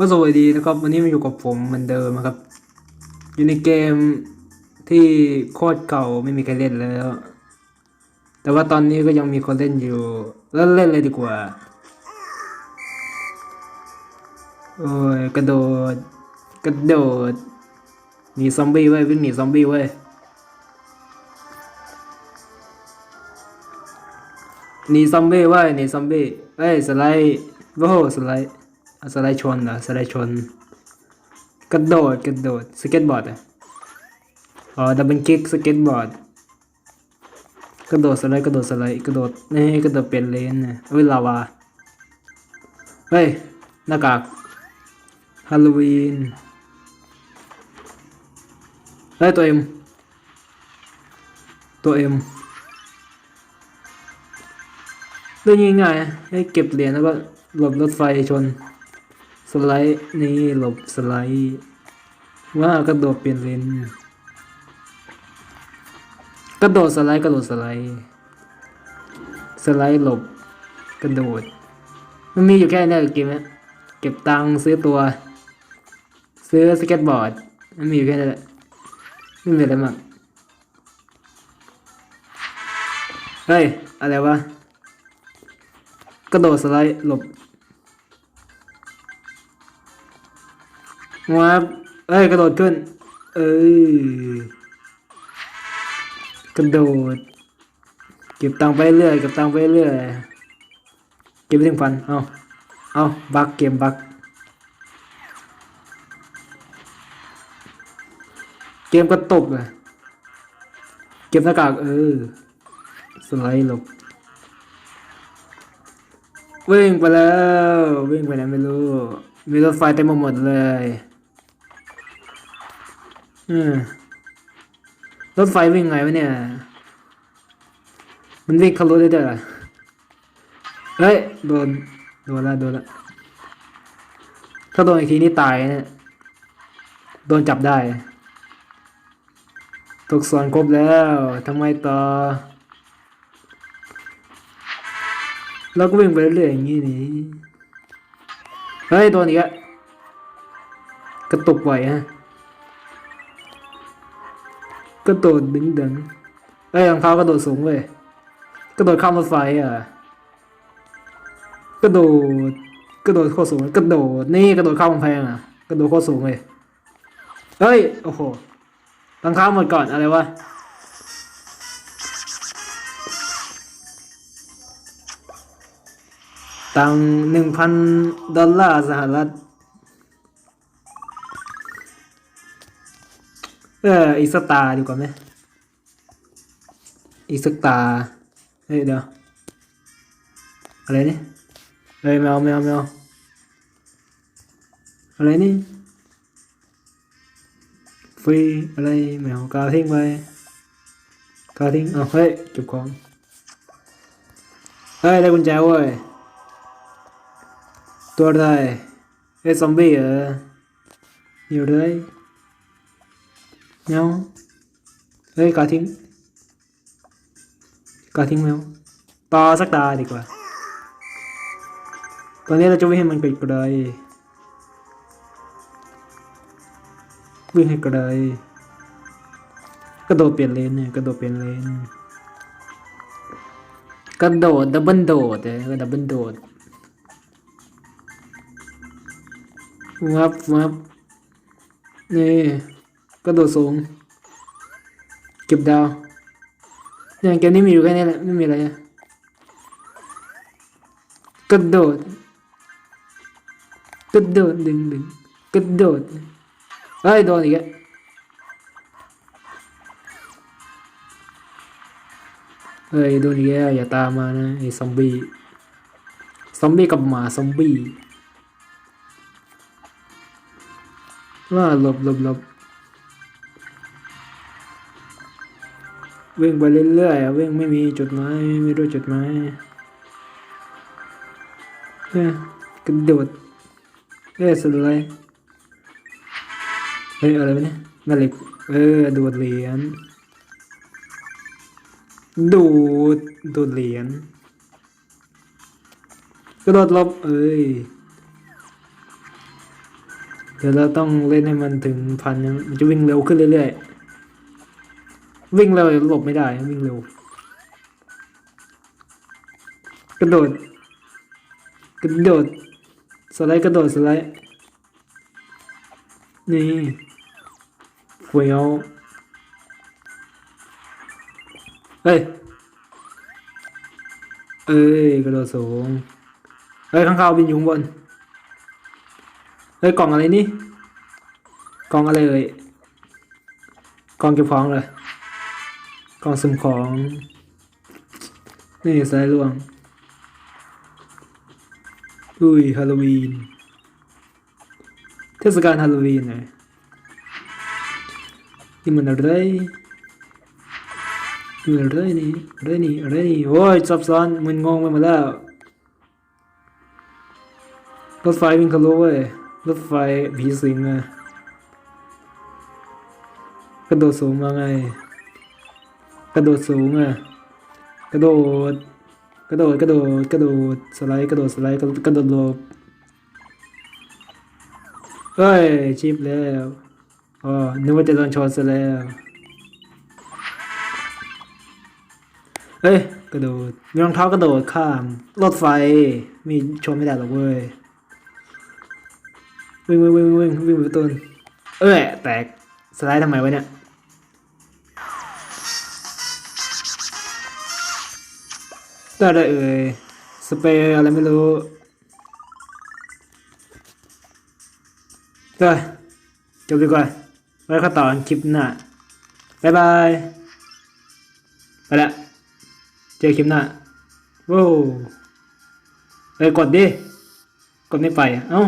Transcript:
ก็สวัสดีนะครับวันนี้มาอยู่กับผมเหมือนเดิมครับ อยู่ในเกมที่โคตรเก่าไม่มีใครเล่นแล้ว แต่ว่าตอนนี้ก็ยังมีคนเล่นอยู่แล้วเล่นเลยดีกว่า โอ้ยกระโดดกระโดดหนีซอมบี้เว้ยวิ่งหนีซอมบี้เว้ยหนีซอมบี้เว้ยหนีซอมบี้เอ้ยสไลด์โว้สไลด์ สไลด์ชนเหรอสไลด์ชน กระโดดกระโดดสเก็ตบอร์ดอะอ๋อดับเบิลคิกสเก็ตบอร์ดกระโดดสไลด์กระโดดสไลด์กระโดดนี่กระโดดเปลี่ยนเลนนะเอ้ยลาวาเฮ้ยหน้ากากฮาโลวีนเฮ้ยตัวเอ็มตัวเอ็มเรื่องง่ายๆให้เก็บเหรียญแล้วก็หลบรถไฟชน สไลด์นี่หลบสไลด์ว่ากระโดดเปลี่ยนเลนกระโดดสไลด์กระโดดสไลด์สไลด์หลบกระโดด มันมีอยู่แค่นี้เกมนี้เก็บตังค์ซื้อตัว ซื้อสเก็ตบอร์ด มันมีอยู่แค่นั้นแหละไม่มีอะไรมากเฮ้ย อะไรวะ กระโดดสไลด์หลบ งับเอ้ยกระโดดขึ้น เอ้ยกระโดด เก็บตังไปเรื่อยเก็บตังไปเรื่อยเก็บไปถึงพันเอาเอาบักเกมบักเกมกระตกเลยเก็บหน้ากากเออสไลด์หลบวิ่งไปแล้ว วิ่งไปไหนไม่รู้ มีรถไฟเต็มหมดเลย อืมรถไฟวิ่งไงวะเนี่ย มันวิ่งเข้ารถได้ด้วยเหรอเฮ้ย โดน โดนละ โดนละ ถ้าโดนอีกทีนี่ตายเนี่ย โดนจับได้ถูกสอนครบแล้วทำไมต่อเราก็วิ่งไปเรื่อยอย่างนี้นี่ เฮ้ย โดนอีกอะกระตุกไหวฮะ กระโดดดึงดึงเอ้ยรองเท้ากระโดดสูงเว้ยกระโดดข้ามรถไฟอะ กระโดดกระโดดโคตรสูงกระโดดนี่กระโดดข้ามกำแพงอะกระโดดโคตรสูงเลยเฮ้ยโอ้โหรองเท้าหมดก่อนอะไรวะตังหนึ่งพันดอลลาร์สหรัฐ เออ อีกสตาร์ดีกว่าไหมอีกสตาร์เฮ้ยเดี๋ยว อะไรนี่เฮ้ยแมวแมวแมวอะไรนี่ฟรีอะไรแมวกาทิ้งไปกาทิ้งเอาเฮ้ยเก็บของเฮ้ยได้กุญแจเว้ยตัวอะไรเฮ้ยซอมบี้เหรออยู่เลย แมวเฮ้ยกาทิ้งกาทิ้งแมวปลาสักตาดีกว่าตอนนี้เราจะวิ่งให้มันไกลๆวิ่งให้ไกระโดดสูง เก็บดาวอย่างเกมนี้มีอยู่แค่นี้แหละไม่มีอะไรกระโดดกระโดดดึงดึงกระโดดเฮ้ยโดนอีกแล้วเฮ้ยโดนอีกแล้วอย่าตามมานะไอ้ซอมบี้ซอมบี้กับหมาซอมบี้ว่าหลบหลบหลบ วิ่งไปเรื่อยๆอะวิ่งไม่มีจุดหมายไม่รู้จุดหมายเอ้ยกระโดดเอ้ยสุดเลยเฮ้ยอะไรวะเนี่ยแม่เหล็กเออดูดเหรียญดูดดูดเหรียญกระโดดลบเอ้ยเดี๋ยวเราต้องเล่นให้มันถึงพันนึงมันจะวิ่งเร็วขึ้นเรื่อยๆ วิ่งเร็วหลบไม่ได้วิ่งเร็ว กระโดด กระโดด สไลด์กระโดดสไลด์ นี่เฟียวเฮ้ย เอ้ยกระโดดสูง เฮ้ยข้างคาบินอยู่ข้างบน เฮ้ยกล่องอะไรนี่ กล่องอะไรเอ่ย กล่องเก็บของเลย กล่องสุ่มของ นี่สายล่วงอุ้ยฮาโลวีน เทศกาลฮาโลวีนไงนี่มันอะไรนี่มันอะไรนี่อะไรนี่อะไรนี่โอ้ยซับซ้อนมึนงงไปหมดแล้วรถไฟวิ่งทะลุเว้ยรถไฟผีสิงอะกระโดดสูงมาไง ระโดดสูงอะ กระโดด กระโดด กระโดด กระโดด สไลด์ กระโดด สไลด์ กระโดดกระโดดหลบเฮ้ย ชิปแล้ว อ๋อ นึกว่าจะโดนชนซะแล้ว เฮ้ย กระโดด มีรองเท้ากระโดดข้าม รถไฟ มีชนไม่ได้หรอกเว้ย วิ่งวิ่งวิ่งวิ่งวิ่งไปต้น เอ้ย แตก สไลด์ทำไมวะเนี่ย ได้ได้เอ่ยสเปรย์อะไรไม่รู้ได้จบดีกว่าไว้ข้าต่อคลิปหน้าบ๊ายบายไปละเจอคลิปหน้าว้าวเอ้ยกดดิ กดไม่ไปอะเอ้า